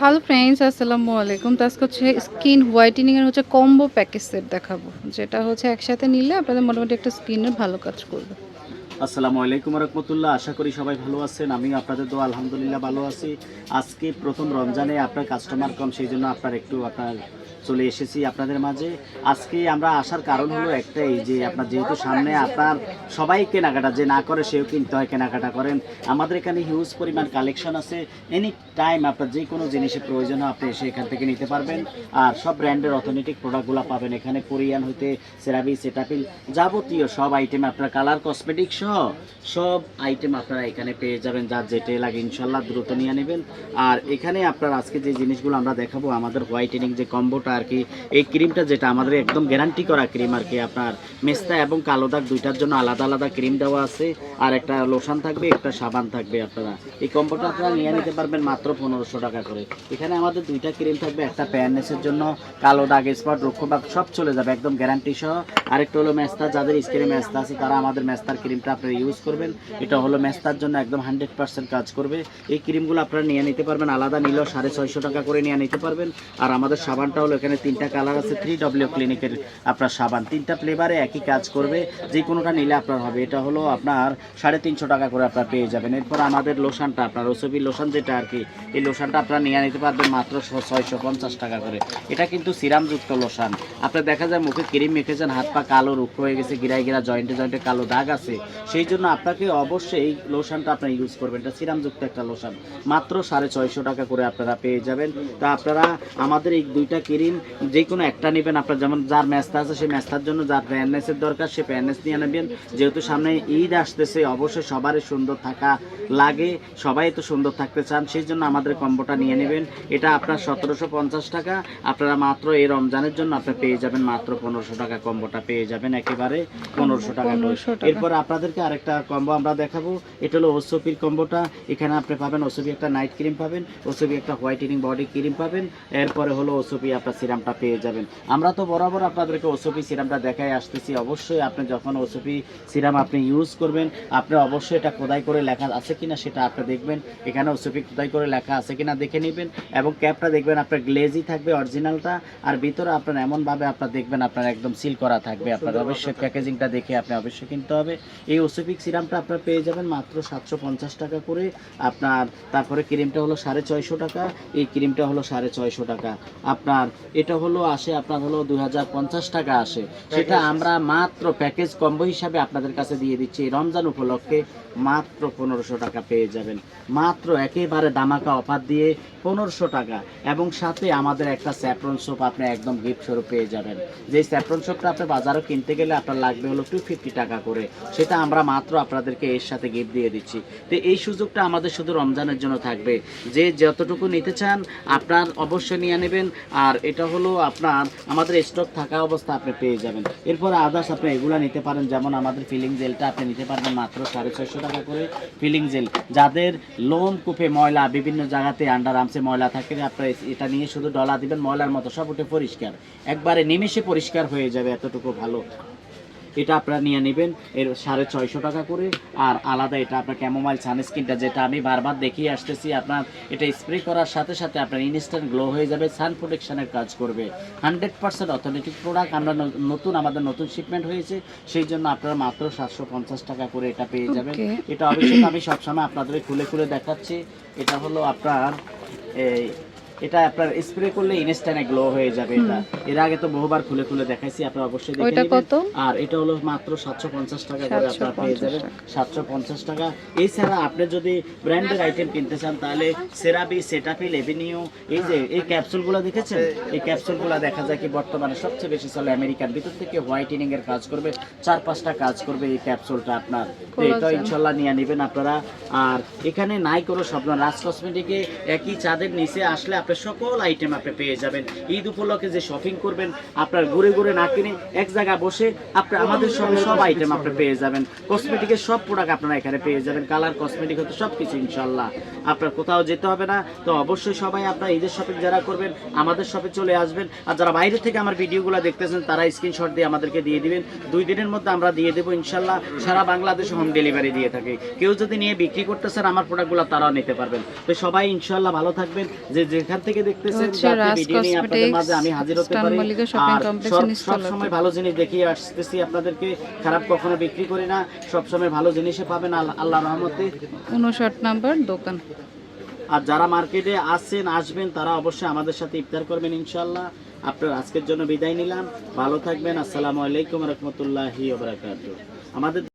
Hello friends আসসালামু আলাইকুম। তো আজকে হচ্ছে স্কিন হোয়াইটেনিং এর হচ্ছে কম্বো প্যাকেজ সেট দেখাবো। যেটা হচ্ছে একসাথে নিলে আপনাদের মোটামুটি একটা স্কিনের ভালো কাজ করবে। আসসালামু আলাইকুম রহমতুল্লাহ আশা করি সবাই ভালো আছেন। আমি আপনাদের তো আলহামদুলিল্লাহ ভালো আছি। আজকে প্রথম রমজানে আপনার কাস্টমার কম সেই জন্য আপনার একটু আপনার চলে এসেছি আপনাদের মাঝে। আজকে আমরা আসার কারণ হলো একটাই যে, আপনার যেহেতু সামনে আপনার সবাই কেনাকাটা, যে না করে সেও কিনতে হয়, কেনাকাটা করেন। আমাদের এখানে হিউজ পরিমাণ কালেকশন আছে। এনি টাইম আপনার যে কোনো জিনিসের প্রয়োজন হয়, আপনি এসে এখান থেকে নিতে পারবেন। আর সব ব্র্যান্ডের অথেন্টিক প্রোডাক্টগুলো পাবেন। এখানে কোরিয়ান হইতে সেরাবি সেটাপিল যাবতীয় সব আইটেম আপনার কালার কসমেটিক সহ সব আইটেম আপনারা এখানে পেয়ে যাবেন যার যেটা লাগে ইনশাল্লাহ দ্রুত নিয়ে নেবেন। আর এখানে আপনার আজকে যে জিনিসগুলো আমরা দেখাবো, আমাদের হোয়াইটেনিং যে কম্বোটা আর কি, এই ক্রিমটা যেটা আমাদের একদম গ্যারান্টি করা ক্রিম আর কি, আপনার মেস্তা এবং কালো দাগ দুইটার জন্য আলাদা আলাদা ক্রিম দেওয়া আছে, আর একটা লোশন থাকবে, একটা সাবান থাকবে আপনারা। এই কম্বোটা আপনারা নিয়ে নিতে পারবেন মাত্র পনেরোশো টাকা করে। এখানে আমাদের দুইটা ক্রিম থাকবে, একটা প্যারনেসের জন্য, কালো দাগ স্পট রক্ষবাগ সব চলে যাবে, একদম গ্যারান্টি সহ। আরেকটা হলো মেস্তা, যাদের স্কিনে মেস্তা আছে, তারা আমাদের মেস্তার ক্রিমটা আপনারা ইউজ করবেন। এটা হলো মেস্তার জন্য একদম হান্ড্রেড পার্সেন্ট কাজ করবে। এই ক্রিমগুলো আপনারা নিয়ে নিতে পারবেন। আলাদা নিলেও সাড়ে ছয়শো টাকা করে নিয়ে নিতে পারবেন। আর আমাদের সাবানটা হলো এখানে তিনটা কালার আছে থ্রি ডব্লিউ ক্লিনিকের আপনার সাবান। তিনটা ফ্লেভারে একই কাজ করবে। যে কোনোটা নিলে আপনার হবে। এটা হলো আপনার সাড়ে তিনশো টাকা করে আপনারা পেয়ে যাবেন। এরপর আমাদের লোশনটা, আপনার ওসবি লোশন যেটা আর কি, এই লোশনটা আপনারা নিয়ে নিতে পারবেন মাত্র ছয়শো পঞ্চাশ টাকা করে। এটা কিন্তু সিরামযুক্ত লোশন। আপনার দেখা যায় মুখে ক্রিম মেখেছেন, হাত পা কালো রুক্ষ হয়ে গেছে, গিরায় গিরা জয়েন্টে জয়েন্টে কালো দাগ আছে। সেই জন্য আপনাকে অবশ্যই এই লোশনটা আপনার ইউজ করবেন। এটা সিরামযুক্ত একটা লোশন মাত্র সাড়ে ছয়শো টাকা করে আপনারা পেয়ে যাবেন। তা আপনারা আমাদের এই দুইটা ক্রিম যে কোনো একটা নেবেন। আপনার যেমন যার ম্যাস্তা আছে সেই ম্যাস্তার জন্য যার প্যানেসের দরকার সে প্যানেস নিয়ে নেবেন। যেহেতু সামনে ঈদ আসতেছে অবশ্যই সবারই সুন্দর থাকা লাগে। সবাই তো সুন্দর থাকতে চান সেই জন্য আমাদের কম্বোটা নিয়ে নেবেন। এটা আপনার সতেরোশো পঞ্চাশ টাকা। আপনারা মাত্র এই রমজানের জন্য আপনি পেয়ে যাবেন মাত্র পনেরোশো টাকা কম্বোটা পেয়ে যাবেন একেবারে পনেরোশো টাকা করে। 1500 টাকা। এরপর আপনাদেরকে আরেকটা কম্বো আমরা দেখাবো। এটা হলো ওসপির কম্বোটা এখানে আপনি পাবেন ওসপি একটা নাইট ক্রিম পাবেন ওসপি একটা হোয়াইটেনিং বডি ক্রিম পাবেন এরপরে হলো ওসপি আপনার সিরামটা পেয়ে যাবেন। আমরা তো বরাবর আপনাদেরকে ওসপি সিরামটা দেখাই আসতেছি। অবশ্যই আপনি যখন ওসপি সিরাম আপনি ইউজ করবেন আপনি অবশ্যই এটা খোদাই করে লেখা আছে কিনা সেটা আপনি দেখবেন। এখানে ওসপি খোদাই করে লেখা আছে কিনা দেখে নেবেন এবং ক্যাপটা দেখবেন আপনার গ্লেজি থাকবে অরিজিনালটা আর ভিতরে আপনার এমনভাবে আপনার দেখবেন আপনার একদম সিল করা থাকবে। আপনার অবশ্যই প্যাকেজিংটা দেখে আপনি অবশ্যই কিনতে হবে। এই ওসিপিক সিরামটা আপনার পেয়ে যাবেন মাত্র সাতশো পঞ্চাশ টাকা করে। আপনার তারপরে ক্রিমটা হলো সাড়ে ছয়শো টাকা এই ক্রিমটা হলো সাড়ে ছয়শো টাকা। আপনার এটা হলো আসে আপনার হলো দুই হাজার পঞ্চাশ টাকা আসে। সেটা আমরা মাত্র প্যাকেজ কম্বো হিসাবে আপনাদের কাছে দিয়ে দিচ্ছি। এই রমজান উপলক্ষে মাত্র পনেরোশো টাকা পেয়ে যাবেন। মাত্র একেবারে দামাকা অফার দিয়ে পনেরোশো টাকা। এবং সাথে আমাদের একটা স্যাফরন সোপ আপনি একদম গিফট স্বরূপ পেয়ে যাবেন। যে স্যাফরন সোপটা আপনি বাজারও কিনতে গেলে আপনার লাগবে হলো টু ফিফটি টাকা করে। সেটা আমরা মাত্র আপনাদেরকে এর সাথে গিফট দিয়ে দিচ্ছি। তো এই সুযোগটা আমাদের শুধু রমজানের জন্য থাকবে। যে যতটুকু নিতে চান, আপনার অবশ্যই নিয়ে নেবেন। আর এটা হলো আপনার, আমাদের স্টক থাকা অবস্থা আপনি পেয়ে যাবেন। এরপর আদার্স আপনি এগুলা নিতে পারেন। যেমন আমাদের ফিলিং জেলটা আপনি নিতে পারবেন মাত্র সাড়ে ছয়শো টাকা করে ফিলিং জেল যাদের লোম কূপে ময়লা, বিভিন্ন জায়গাতে আন্ডার আর্মসে ময়লা থাকে, আপনার এটা নিয়ে শুধু ডলা দিবেন। ময়লার মতো সব উঠে পরিষ্কার। একবারে নিমেষে পরিষ্কার হয়ে যাবে এতটুকু ভালো। এটা আপনারা নিয়ে নেবেন। এর সাড়ে ছয়শো টাকা করে। আর আলাদা এটা আপনার ক্যামোমাইল সানস্ক্রিনটা যেটা আমি বারবার দেখিয়ে আসতেছি আপনার এটা স্প্রে করার সাথে সাথে আপনার ইনস্ট্যান্ট গ্লো হয়ে যাবে সান প্রোটেকশনের কাজ করবে। হান্ড্রেড পার্সেন্ট অথেন্টিক প্রোডাক্ট আমরা নতুন আমাদের নতুন শিপমেন্ট হয়েছে সেই জন্য আপনারা মাত্র সাতশো পঞ্চাশ টাকা করে এটা পেয়ে যাবেন। এটা অবশ্যই আমি সবসময় আপনাদের খুলে খুলে দেখাচ্ছি। এটা হলো আপনার এই এটা আপনার স্প্রে করলে ইনস্ট্যান্ট গ্লো হয়ে যাবে এটা। এর আগে তো বহুবার খুলে খুলে দেখাইছি আপনারা অবশ্যই দেখে নেবেন। আর এটা হলো মাত্র সাতশো পঞ্চাশ টাকা করে আপনারা পেয়ে যাবেন। 750 টাকা। টাকা। এছাড়া আপনি যদি ব্র্যান্ডের আইটেম কিনতে চান তাহলে সেরাবি সেটাফিল এভিনিউ এই যে এই ক্যাপসুলগুলো দেখেছেন? এই ক্যাপসুলগুলো দেখা যায় কি বর্তমানে সবচেয়ে বেশি চলে আমেরিকান ভিতর থেকে। হোয়াইটেনিং এর কাজ করবে চার পাঁচটা কাজ করবে এই ক্যাপসুলটা আপনার। এটা। ইনশাল্লাহ নিয়ে নেবেন আপনারা। আর এখানে নাই কোনো স্বপ্ন রাজ কসমেটিকে একই চাঁদের নিচে আসলে আপনার সকল আইটেম আপনি পেয়ে যাবেন। ঈদ উপলক্ষে যে শপিং করবেন, আপনার ঘুরে ঘুরে না কিনে এক জায়গায় বসে আপনি আমাদের সঙ্গে সব আইটেম আপনি পেয়ে যাবেন। কসমেটিকের সব প্রোডাক্ট আপনারা এখানে পেয়ে যাবেন। কালার কসমেটিক হতে সব কিছু ইনশাল্লাহ। আপনার কোথাও যেতে হবে না, তো অবশ্যই সবাই আপনার ঈদের শপিং যারা করবেন, আমাদের শপে চলে আসবেন। আর যারা বাইরে থেকে আমার ভিডিওগুলো দেখতেছেন, তারা স্ক্রিনশট দিয়ে আমাদেরকে দিয়ে দিবেন। দুই দিনের মধ্যে আমরা দিয়ে দেবো ইনশাল্লাহ। সারা বাংলাদেশে হোম ডেলিভারি দিয়ে থাকি। কেউ যদি নিয়ে বিক্রি করতেছেন আমার প্রোডাক্টগুলো তারাও নিতে পারবেন। তো সবাই ইনশাল্লাহ ভালো থাকবেন। যে যেখান থেকে দেখতেছেন আপনাদের মাঝে আমি হাজির হতে পারি। আর complex সব সময় ভালো জিনিস দেখিয়ে আসতেছি আপনাদেরকে। খারাপ কখনো বিক্রি করি না সব সময় ভালো জিনিসে পাবেন আল্লাহ- রহমতে। উনষাট নাম্বার দোকান। আর যারা মার্কেটে আসছেন আসবেন তারা অবশ্যই আমাদের সাথে ইফতার করবেন ইনশাল্লাহ আপনার আজকের জন্য বিদায় নিলাম। ভালো থাকবেন। আসসালামু আলাইকুম রহমতুল্লাহি আমাদের